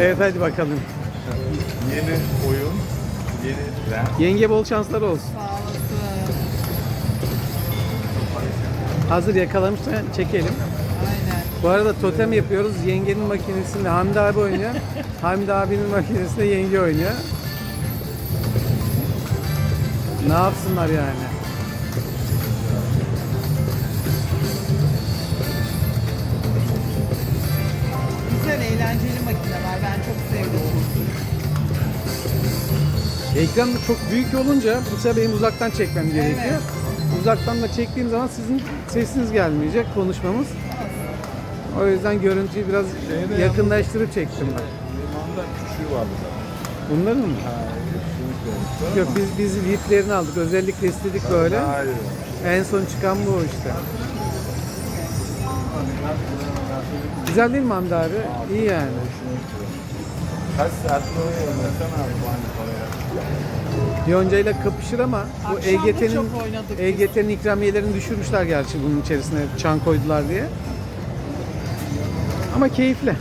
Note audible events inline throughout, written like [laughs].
Evet hadi bakalım. Yeni oyun, yeni tren. Yenge bol şanslar olsun. Sağ olasın. Hazır yakalamışken çekelim. Aynen. Bu arada totem yapıyoruz. Yengenin makinesinde Hamdi abi oynuyor. [laughs] Hamdi abinin makinesinde yenge oynuyor. Ne yapsınlar yani? Güzel, eğlenceli makineler. Ben çok sevdim. Ekran çok büyük olunca bu sefer benim uzaktan çekmem gerekiyor. Uzaktan da çektiğim zaman sizin sesiniz gelmeyecek konuşmamız. O yüzden görüntüyü biraz Şeyde yakınlaştırıp çektim ben. Limanda küçüğü vardı da. Bunların mı? Ha, Yok biz biz VIP'lerini aldık. Özellikle istedik böyle. iyi. En son çıkan bu işte. Güzel değil mi Hamdi abi? İyi yani. Kaç saatli oynuyorum sen abi bu aynı paraya. Yonca ile kapışır ama bu Akşam EGT'nin çok oynadık biz. EGT'nin ikramiyelerini düşürmüşler gerçi bunun içerisine çan koydular diye. Ama keyifli.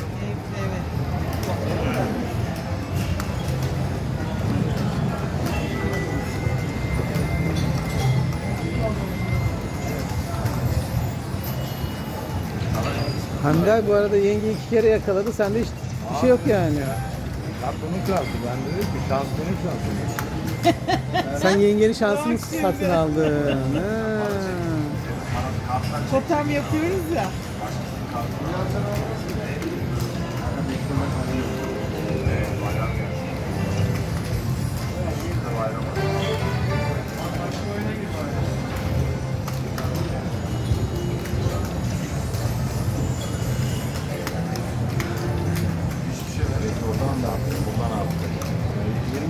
Hamdi abi bu arada yenge iki kere yakaladı. Sende hiç bir şey yok yani. Bak bunun şansı. Ben dedim ki şans benim şansım. [laughs] Sen yengenin şansını satın aldın. [laughs] Ha. Totem yapıyoruz ya.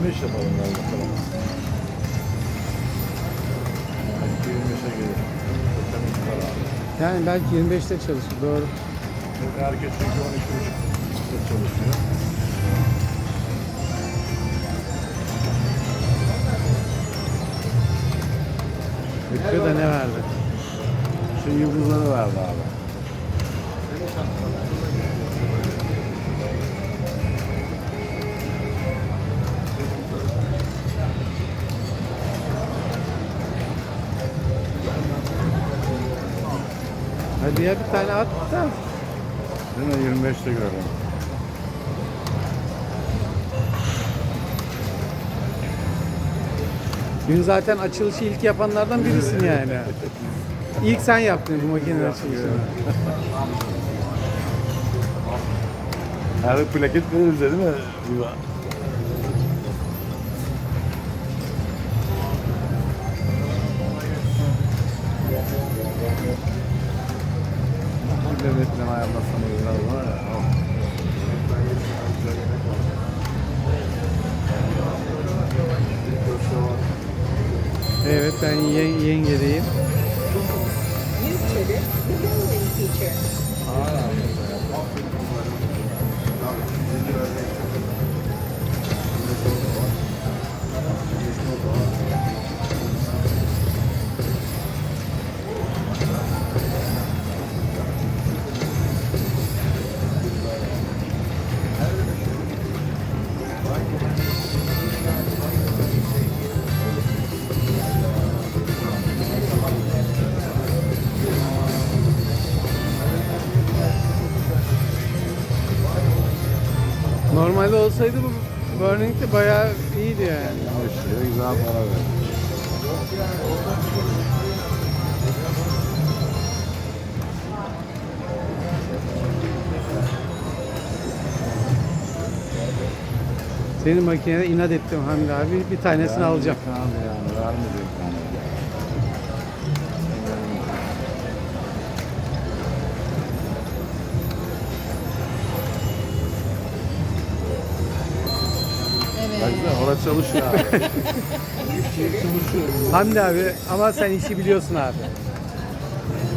25 yapalım galiba. Belki 25'e gelir. Zaten çıkar abi. Yani belki 25'te çalışır doğru. Çünkü Herkes çünkü 12.30'da çalışıyor. Bütçe de ne verdi? Şu yıldızları verdi abi. Hadi ya bir tane at da. Değil mi? 25'te görelim. Dün zaten açılışı ilk yapanlardan birisin yani. İlk sen yaptın bu makinenin açılışını. Her plaket veririz değil mi? Ben ye yengedeyim. YouTube Normalde olsaydı bu Burning de bayağı iyiydi yani. Şuraya güzel para ver. Senin makinene inat ettim Hamdi abi. Bir tanesini alacağım. Abi yani vermeyecek yani. Orası çalışıyor abi. çalışıyor. Hamdi abi ama sen işi biliyorsun abi.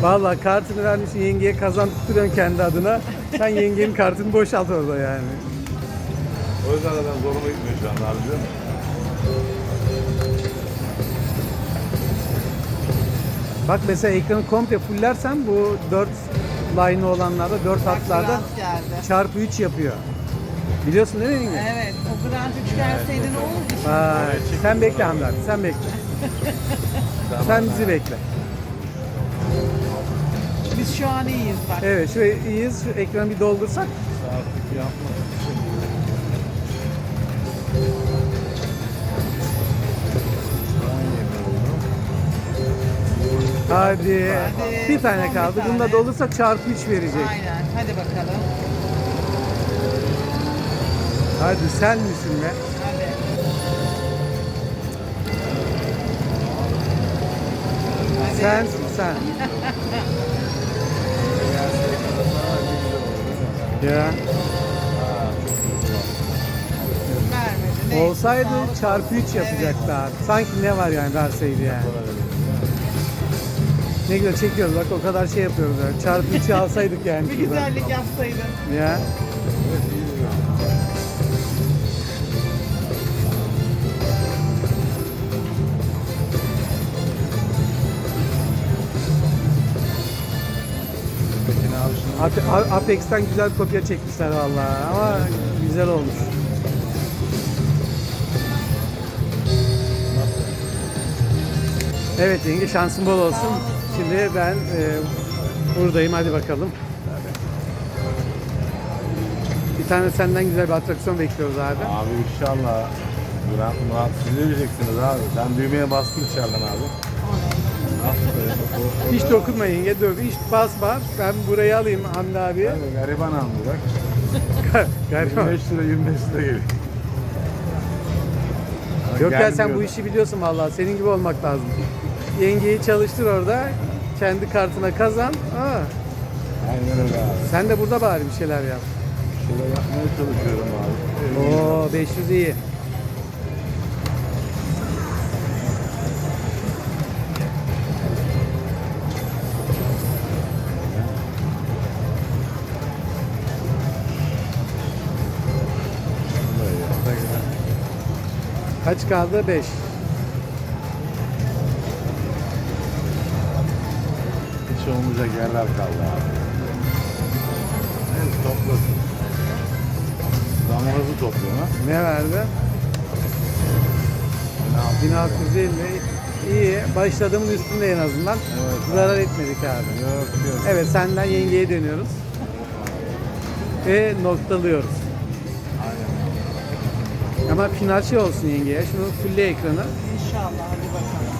Vallahi kartını vermişsin yengeye kazandırıyorsun kendi adına. Sen yengenin kartını boşalt orada yani. O yüzden zaten zoruma gitmiyor şu anda abi biliyor musun? Bak mesela ekranı komple fullersen bu 4 line olanlarda 4 hatlarda çarpı 3 yapıyor. Biliyorsun değil mi? Evet. O grant 3 gelseydi ne olurdu şimdi? Vay, sen bekle Hamdi abi, sen bekle. sen bizi bekle. Biz şu an iyiyiz bak. Evet, şuraya iyiyiz. Şu ekranı bir doldursak. Hadi. Hadi, Bir tane son bir kaldı. Bunda tane. dolursa çarpı 3 verecek. Aynen. Hadi bakalım. Hadi sen misin be? Hadi. Sensin sen. Ya. Olsaydı çarpı 3 olsun. yapacaktı abi. Sanki ne var yani verseydi yani. Ne güzel çekiyoruz bak o kadar şey yapıyoruz yani. Çarpı 3'ü alsaydık yani. Bir güzellik yapsaydın. Ya. Apex'ten güzel kopya çekmişler vallahi ama güzel olmuş. Evet yenge şansın bol olsun. Şimdi ben e, buradayım hadi bakalım. Bir tane senden güzel bir atraksiyon bekliyoruz abi. Abi inşallah Grant Murat siz vereceksiniz abi. Sen düğmeye bastın içeriden abi. Hiç dokunma yenge dur hiç basma. Ben burayı alayım Hamdi abi. Tabii gariban aldı bak. [laughs] Galiba. 25 lira 25 lira geliyor. Yok ya sen bu işi biliyorsun vallahi senin gibi olmak lazım. Yengeyi çalıştır orada. Kendi kartına kazan. Aa, Aynen öyle abi. sen de burada bari bir şeyler yap. Şeyler yapmaya çalışıyorum abi. Oo 500 iyi. Kaç kaldı? 5. Hiç olmayacak yerler kaldı abi. Evet toplasın. Zamanımızı topluyor ha. Ne verdi? Ne yapayım? 1650. İyi. Başladığımın üstünde en azından. Evet. Zarar etmedik abi. Yok yok. Evet senden yengeye dönüyoruz. Ve noktalıyoruz. Aynen. Ama final şey olsun yengeye. Şunu fulle ekranı. İnşallah. Hadi bakalım.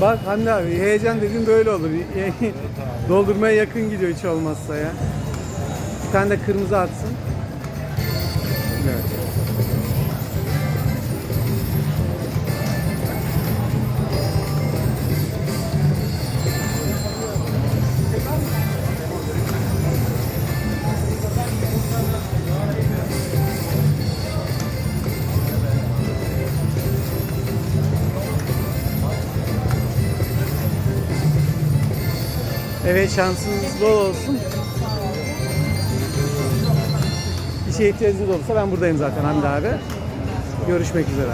Bak Hamdi abi heyecan dediğin böyle olur. [laughs] Doldurmaya yakın gidiyor hiç olmazsa ya. Bir tane de kırmızı atsın. Evet. Evet şansınız bol olsun. Bir şeye ihtiyacınız olursa ben buradayım zaten Hamdi abi. Görüşmek üzere.